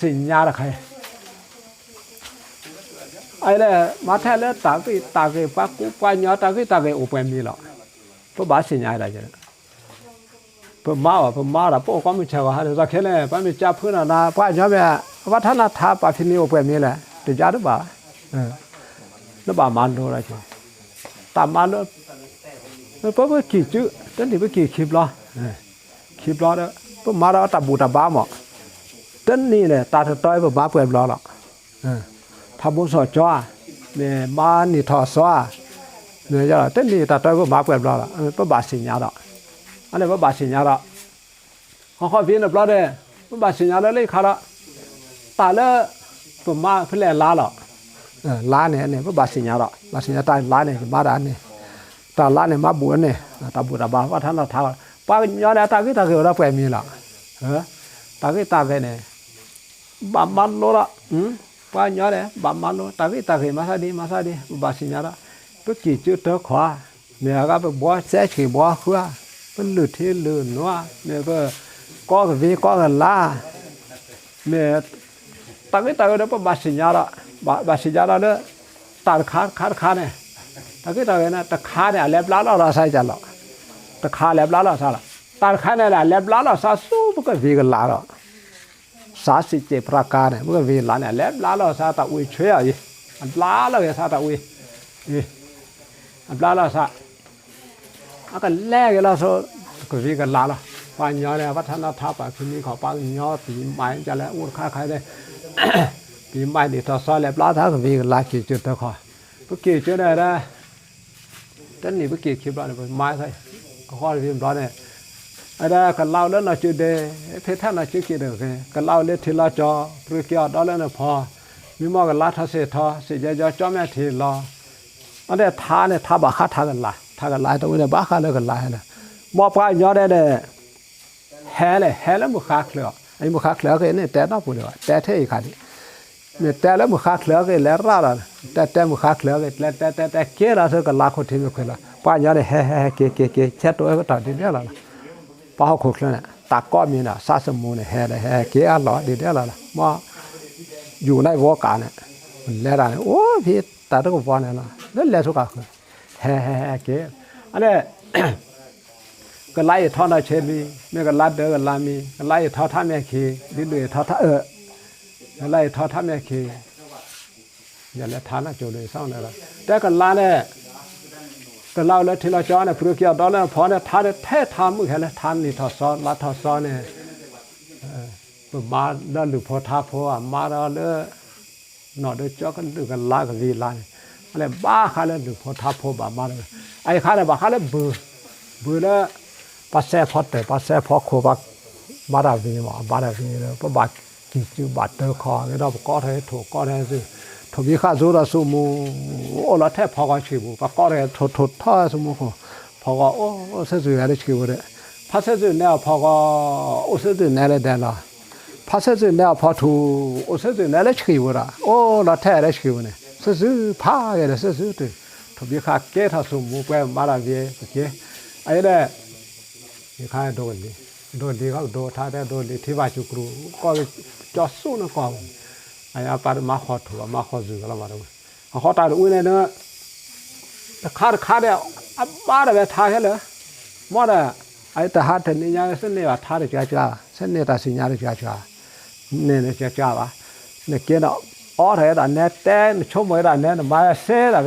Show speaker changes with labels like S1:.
S1: sin nhà là khai ai là mà thay là ta cái ta cái bác cũ qua nhỏ ta cái ta cái open mi rồi, bố bá xin nhà là chứ bố má à bố má là bố có mình chờ hà được ra khi này bố mình cha phun là na bá nhỏ bé bá thằng là thà bá phi mi open mi là từ giá đó bà nó bà mang đồ là chứ ta mang nó nó bố bố kỳ chứ đến thì bố kỳ khiếp lo khiếp lo đó bố má đó ta bù ta bá mà. ต้นนี่นี่ยตาถต้อยบ่บ้าเปิดบ่หรอกอ่าทำบุญสอจ้าเนี่ยบ้านนี่ทอซ้อเนี่ยจ้ะต้นนี่ตาต้อยบ่บ้าเปิดบ่หรอกบ่บ้าสิญญาดอกอันนี้บ่บ้าสิญญาดอกเขาขอวินบ่ได้บ่บ้าสิญญาแล้วเลยขาละตาละบ่มาเพิ่นแลลาหรอกเออลาเนี่ยเนี่ยบ่บ้าสิญญาดอกบ้าสิญญาตายลาเนี่ยมาดานนี่ตาล้าเนี่ยมาบวชเนี่ยตาบวชตาบ้าว่าท่านเราท้าป้าย้อนตาคือตาคือเราไปลมีหรอกเออตาคือตาไปเนี่ย bà má lô ra ừ nhỏ đấy bà má lô. Tại biết tại vì mà sao đi mà sao đi bà xin nhỏ đó. Bất chỉ chưa tớ khóa mẹ gặp bó sẽ chỉ bó khóa bất lử thế lử nữa, mẹ vợ có cái vi có cái la mẹ tại cái tại đó bà xin nhỏ đó. Bà bà xin nhỏ đó nữa. Tại khát khát khát này. Tại cái tại này tại khát này lẹp lá là sai chả lọ. Tại khát lẹp lá là sao lọ. Tại khát này là lẹp lá là sao? Số cái vi cái lá rồi สาสิเจประการเนี่ยมันก็วิ่งลานเนี่ยแล้วลาเราซาตะอุยเชื่ออีอันลาเราซาตะอุยอีอันลาเราซาอันก็แรกเราโซก็วิ่งกันลาเราปัญญาเนี่ยวัฒนธรรมคือมีของปัญญาปีใหม่จะแล้วอุดข้าใครได้ปีใหม่ดีต่อซายแล้วลาท้าก็วิ่งกันลากี่จุดตะขอพวกกี่จุดได้ได้ท่านนี่พวกกี่ขีบปเราเนี่ยไม่ใช่ข้เรื่องมพ์เเนี่ย อะไรก็เล่าแล้วนะจุดเดเพท่านะจุดกี่เดือก็เล่าเล็ดทีละจอปรือกี่อดอแล้วนะพอมีมอกันลาทเสทอเสียจอจอแม่ทีละอันนี้ท้าเนี่ยท้าบ้าข้าท่ากันละท่ากันลาตรงนี้บ้าข้าเลยกันลายนะมอปลายยอดได้เด้แห่เลยแห่แล้วมุขาเคลื่อนไอ้มุขาเคลื่อนก็เนี่ยแต่น้องพูดเลยแต่เท่อีกคันเนี่ยแต่แล้วมุขาเคลื่อนก็แล้วร่าละแต่แต่มุขาเคลื่อนก็แล้วแต่แต่แต่เกล้าเสกันลาคนที่ไม่เคยละป้ายยอได้แห่แฮ่เก๋เก๋เก๋แช่ตัวก็ตัดที่เนี่ยละ ป้าขุดแล้วเนี่ยตากก็มีนะซาสมูเนี่ยแห่เลยแห่เกี้ยหล่อดีเดียวละมาอยู่ในวอกาเนี่ยมันแล้วได้โอ้พี่ตาตะกบวานเนี่ยนะแล้วแล่วสุกากะคือแห่แห่เกี้ยอันนี้ก็ไล่ท่อนาเชมีเมื่อก็ลัดเดอก็ลามีก็ไล่ท่อท่าแม่คีดิ้นเดือดท่อท่าเออก็ไล่ท่อท่าแม่คีอย่างนี้ทานะโจเลยเศร้าเนี่ยละแต่ก็ลาเนี่ย วที่เราจ้อเนี่ยพรุกยอดแล้วพอเนี่ยท่านแท้ทานมือแค่ล้วทานนี่ทอซ้อนละทอซ้อนเนี่ยเออมาแล้วหรือพอท้าพอมาแล้วเลยนอดจ้อกันหรือกันลากันวีลานอะไรบ้าค่ะแล้วหรือพอท้าพอบามาเลยไอ้ค่ะแล้วบ้าค่ะแล้วเบื่อเบื่อแล้วปัสแสพอแต่ปัสแสพอโคบักมาดาวีหมาบาดาวีแล้วปะบาดกิจูบาดเตอคอแล้วก็ให้ถูกก็ให้ซื้อทบีข้าจูระสุมูโอละแทบพอก็ชิบุปะก็เลยทดทดท่อสมุพอก็โอ้เสจืออะไรชิบุเดพัส tobi kha zura su mu ola te phaga chi bu pa kare tho tho tha su mu ko phaga o se zu yare chi bu re. Pa se zu ne phaga o se zu ne le da la. Pa se zu ne pha thu o se zu ne le chi bu ra. O la te re chi bu ne. Se zu pha ye le se zu te tobi kha ke tha su mu pe ma la ye ke. Ai le ye kha do le do le ga do tha da do le thi ba chu kru. Ko cha su na ko aya par ma khot wa ma khot zu la maru a khot ar u ne na ta khar khar ya ab ba da ba tha he la mo da ai ta ha ta ni ya sen ne wa tha de pya cha sen ne ta sin ya de pya cha ne ne pya cha ba ne ke da အော်ထဲတာနဲ့တဲချုံမွဲတာနဲ့မာဆဲတာ